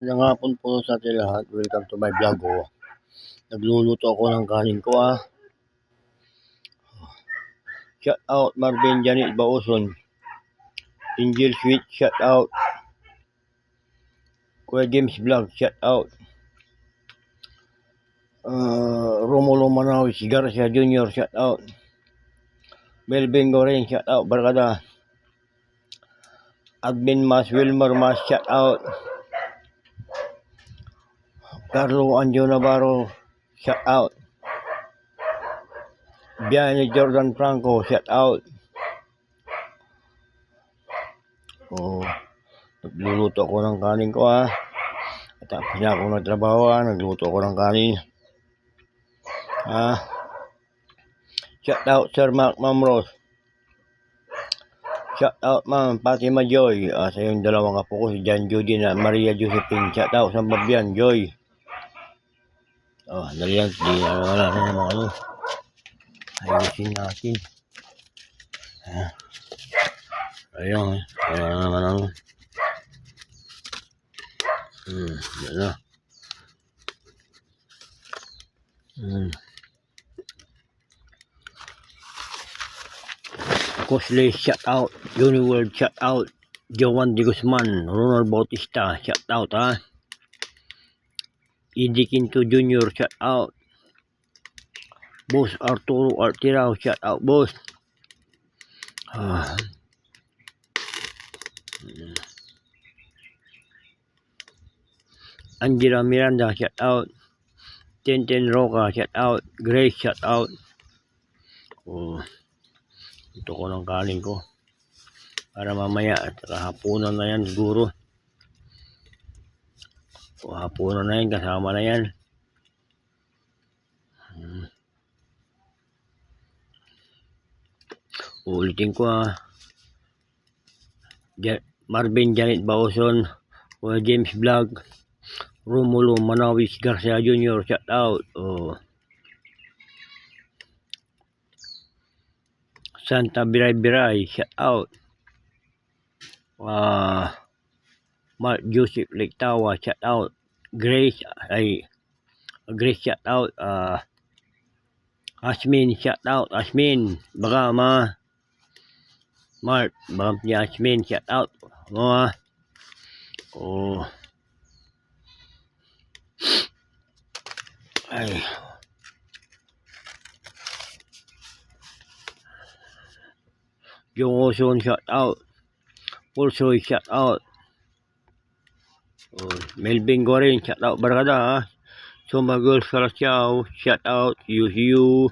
Magandang hapon po sa ating lahat. Welcome to my vlog oh. Nagluluto ako ng kanin ko ah. Shout out Marvin Janet Bauson. Angel Sweet shout out. Kuya James Vlog shout out. Uh, Romulo Manawis Garcia Jr. shout out. Melvin Goreng shout out. Barkada. Admin Mas Wilmer Mas shout out. Carlo Anjo Navarro, shout out. Biani Jordan Franco, shout out. Oh, nagluluto ako ng kanin ko ah. At tapos na ako nagtrabaho ah, nagluto ako ng kanin. Ah, shout out Sir Mark Mamros. Shout out ma'am Fatima Joy. Ah, sa yung dalawang apo ko, si John Judy na Maria Josephine. Shout out sa Babian Joy. Oh, dali lang. Di, ano, wala na naman ano. Ayusin natin. Ah. Ayun. eh. Wala na naman ano. Hmm, yan na. Hmm. Cosley, shout out. Uniworld, shout out. Jovan de Guzman, Ronald Bautista, shout out ha. Eddie Quinto Jr. shout out. Boss Arturo Artirao shout out boss. Ah. Angela Miranda shout out. Tintin Roca shout out. Grace shout out. Oh. Ito ko ng kanin ko. Para mamaya at hapunan na yan siguro. O hapunan na yan kasama na yan. Hmm. Ulitin ko ah. Ja- Marvin Janet Bauson, Kuya James Vlog, Romulo Manawis Garcia Jr. Shout out. Oh. Santa Biray Biray, shout out. Ah, Mark Joseph Ligtawa, shout out. Grace, ay, Grace, shout out. Ah, Asmin, shout out. Asmin, baka ma. Mark, baka ni Asmin, shout out. Mga, oh. Ay. Yung Oson, shout out. Pulsoy, shout out. Oh, Melvin Gorin, shout out. Barkada, ha. Sumagol Sarasyaw, shout out. You, you.